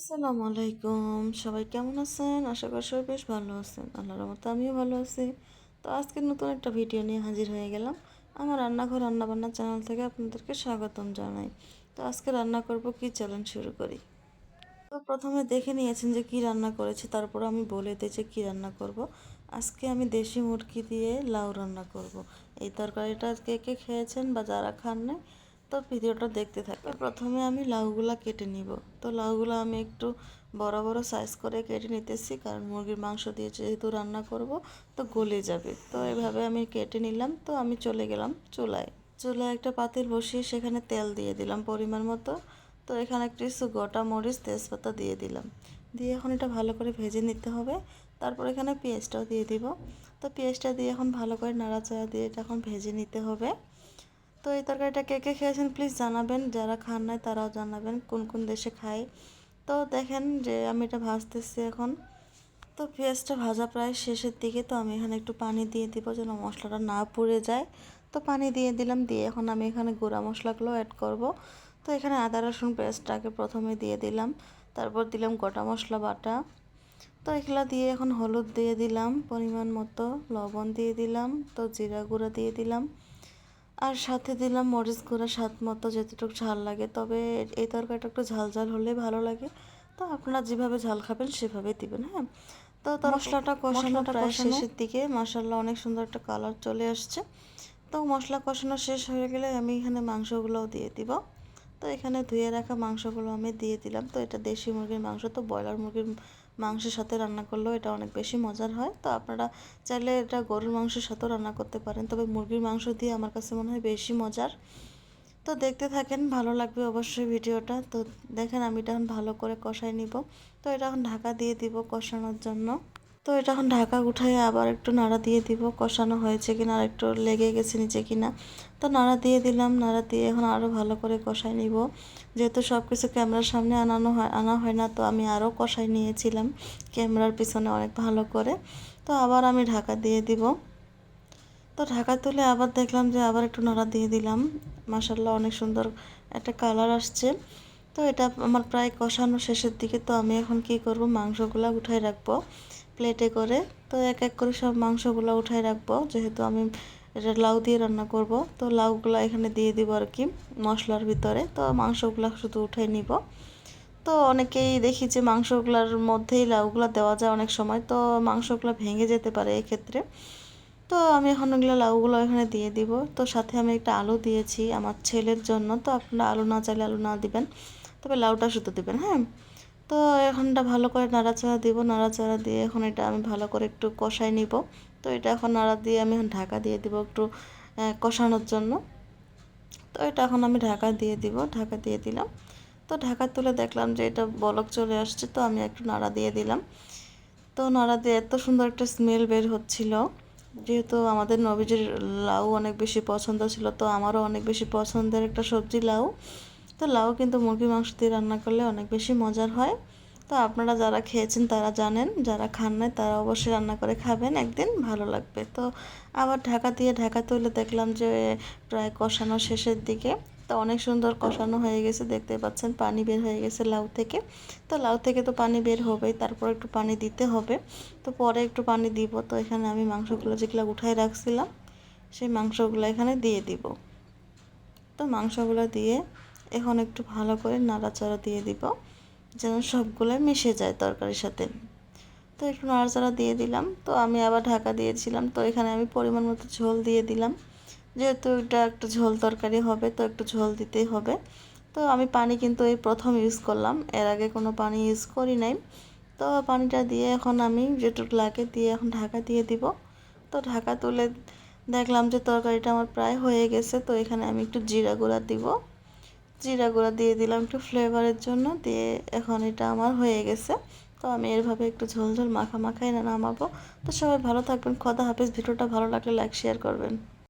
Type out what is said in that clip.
আসসালামু আলাইকুম। সবাই কেমন আছেন? আশা করি সবাই বেশ ভালো আছেন। আল্লাহর মতো আমিও ভালো আছি। তো আজকে নতুন একটা ভিডিও নিয়ে হাজির হয়ে গেলাম। আমার রান্নাঘর রান্নাবান্না চ্যানেল থেকে আপনাদেরকে স্বাগতম জানাই। তো আজকে রান্না করব, কি চ্যালেঞ্জ শুরু করি? তো প্রথমে দেখে নিয়েছেন যে কি রান্না করেছি, তারপর আমি বলে দিই যে কী রান্না করব। আজকে আমি দেশি মুরগি দিয়ে লাউ রান্না করব। এই তরকারিটা কে কে খেয়েছেন বা যারা খান নাই তো ভিডিওটা দেখতে থাকবে। প্রথমে আমি লাউগুলা কেটে নিব। তো লাউগুলো আমি একটু বড় বড় সাইজ করে কেটে নিতেছি, কারণ মুরগির মাংস দিয়ে যেহেতু রান্না করব, তো গলে যাবে। তো এভাবে আমি কেটে নিলাম। তো আমি চলে গেলাম চুলায়। চুলায় একটা পাতিল বসিয়ে সেখানে তেল দিয়ে দিলাম পরিমাণ মতো। তো এখানে কিছু গোটা মরিচ, তেজপাতা দিয়ে দিলাম। দিয়ে এখন এটা ভালো করে ভেজে নিতে হবে। তারপর এখানে পেঁয়াজটাও দিয়ে দিব। তো পেঁয়াজটা দিয়ে এখন ভালো করে নাড়াচাড়া দিয়ে এটা এখন ভেজে নিতে হবে। তো এই তরকারিটা কে কে খেয়েছেন প্লিজ জানাবেন। যারা খান নাই তারাও জানাবেন কোন কোন দেশে খায় তো দেখেন যে আমি এটা ভাজতেছি এখন। তো পেঁয়াজটা ভাজা প্রায় শেষের দিকে, তো আমি এখানে একটু পানি দিয়ে দিব যেন মশলাটা না পুড়ে যায়। তো পানি দিয়ে দিলাম, দিয়ে এখন আমি এখানে গুঁড়া মশলাগুলো অ্যাড করব। তো এখানে আদা, রসুন পেস্টটাকে প্রথমে দিয়ে দিলাম। তারপর দিলাম গোটা মশলা বাটা। তো এগুলা দিয়ে এখন হলুদ দিয়ে দিলাম, পরিমাণ মতো লবণ দিয়ে দিলাম, তো জিরা গুঁড়া দিয়ে দিলাম। আর সাথে দিলাম মরিচ গুঁড়া স্বাদ মতো যতটুকু ঝাল লাগে। তবে এই তরকারিটা একটু ঝাল ঝাল হলে ভালো লাগে। তো আপনারা যেভাবে ঝাল খাবেন সেভাবে দিবেন হ্যাঁ? তো মশলাটা কষানো প্রায় শেষের দিকে। মশাল্লা অনেক সুন্দর একটা কালার চলে আসছে। তো মশলা কষানো শেষ হয়ে গেলে আমি এখানে মাংসগুলোও দিয়ে দিব। তো এখানে ধুয়ে রাখা মাংসগুলো আমি দিয়ে দিলাম। তো এটা দেশি মুরগির মাংস তো ব্রয়লার মুরগির মাংসের সাথে রান্না করলেও এটা অনেক বেশি মজার হয়। তো আপনারা চাইলে এটা গরুর মাংসের সাথেও রান্না করতে পারেন। তবে মুরগির মাংস দিয়ে আমার কাছে মনে হয় বেশি মজার। তো দেখতে থাকেন, ভালো লাগবে অবশ্যই ভিডিওটা। তো দেখেন আমি এটা এখন ভালো করে কষাই নিব। তো এটা এখন ঢাকা দিয়ে দিব কষানোর জন্য। তো এটা এখন ঢাকা উঠাই আবার একটু নাড়া দিয়ে দিব, কষানো হয়েছে কিনা আর একটু লেগে গেছে নিচে কিনা। তো নাড়া দিয়ে দিলাম, নাড়া দিয়ে এখন আরও ভালো করে কষাই নিব। যেহেতু সব কিছু ক্যামেরার সামনে আনানো হয়, আনা হয় না, তো আমি আরও কষাই নিয়েছিলাম ক্যামেরার পিছনে অনেক ভালো করে। তো আবার আমি ঢাকা দিয়ে দিব। তো ঢাকা তুলে আবার দেখলাম যে আবার একটু নাড়া দিয়ে দিলাম। মাসাল্লাহ অনেক সুন্দর একটা কালার আসছে। তো এটা আমার প্রায় কষানো শেষের দিকে, তো আমি এখন কি করব, মাংসগুলো উঠাই রাখব। প্লেটে করে, তো এক এক করে সব মাংসগুলো উঠাই রাখব। যেহেতু আমি এটা লাউ দিয়ে রান্না করব, তো লাউগুলো এখানে দিয়ে দিব আর কি মশলার ভিতরে। তো মাংসগুলো শুধু উঠাই নিব। তো অনেকেই দেখি যে মাংসগুলোর মধ্যেই লাউগুলো দেওয়া যায় অনেক সময়, তো মাংসগুলো ভেঙে যেতে পারে এক্ষেত্রে। তো আমি এখন ওগুলো লাউগুলো এখানে দিয়ে দিব। তো সাথে আমি একটা আলু দিয়েছি আমার ছেলের জন্য, তো আপনারা আলু না চাইলে আলু না দিবেন। তবে লাউটা শুধু দিবেন হ্যাঁ? তো এখনটা ভালো করে নাড়াচাড়া দিব, নাড়াচাড়া দিয়ে এখন এটা আমি ভালো করে একটু কষাই নিব। তো এটা এখন নাড়া দিয়ে আমি এখন ঢাকা দিয়ে দিব একটু কষানোর জন্য। তো এটা এখন আমি ঢাকা দিয়ে দিব, ঢাকা দিয়ে দিলাম। তো ঢাকা তুলে দেখলাম যে এটা বলক চলে আসছে, তো আমি একটু নাড়া দিয়ে দিলাম। তো নাড়া দিয়ে এত সুন্দর একটা স্মেল বের হচ্ছিল। যেহেতু আমাদের নবীজির লাউ অনেক বেশি পছন্দ ছিল, তো আমারও অনেক বেশি পছন্দের একটা সবজি লাউ। তো লাউ কিন্তু মুরগির মাংস দিয়ে রান্না করলে অনেক বেশি মজার হয়। তো আপনারা যারা খেয়েছেন তারা জানেন, যারা খান নাই তারা অবশ্যই রান্না করে খাবেন, একদিন ভালো লাগবে। তো আবার ঢাকা দিয়ে ঢাকা তুলে দেখলাম যে প্রায় কষানো শেষের দিকে, তো অনেক সুন্দর কষানো হয়ে গেছে, দেখতে পাচ্ছেন পানি বের হয়ে গেছে লাউ থেকে। তো লাউ থেকে তো পানি বের হবেই, তারপর একটু পানি দিতে হবে। তো পরে একটু পানি দিব, তো এখানে আমি মাংসগুলো যেগুলো উঠাই রাখছিলাম, সেই মাংসগুলো এখানে দিয়ে দিব। তো মাংসগুলো দিয়ে এখন একটু ভালো করে নাড়াচাড়া দিয়ে দিব, যেন সবগুলো মিশে যায় তরকারির সাথে। তো একটু নাড়াচাড়া দিয়ে দিলাম। তো আমি আবার ঢাকা দিয়েছিলাম। তো এখানে আমি পরিমাণ মতো ঝোল দিয়ে দিলাম। যেহেতু এটা একটু ঝোল তরকারি হবে, তো একটু ঝোল দিতেই হবে। তো আমি পানি কিন্তু এই প্রথম ইউজ করলাম। এর আগে কোনো পানি ইউজ করি নাই। তো পানিটা দিয়ে এখন আমি যেটুকু লাগে দিয়ে এখন ঢাকা দিয়ে দিব। তো ঢাকা তুলে দেখলাম যে তরকারিটা আমার প্রায় হয়ে গেছে। তো এখানে আমি একটু জিরা গুঁড়া দিব। জিরা গুঁড়া দিয়ে দিলাম একটু ফ্লেভারের জন্য, দিয়ে এখন এটা আমার হয়ে গেছে। তো আমি এরভাবে একটু ঝোল ঝোল মাখা মাখাই না নামাবো। তো সবাই ভালো থাকবেন, খদা হাফেজ। ভিডিওটা ভালো লাগলে লাইক শেয়ার করবেন।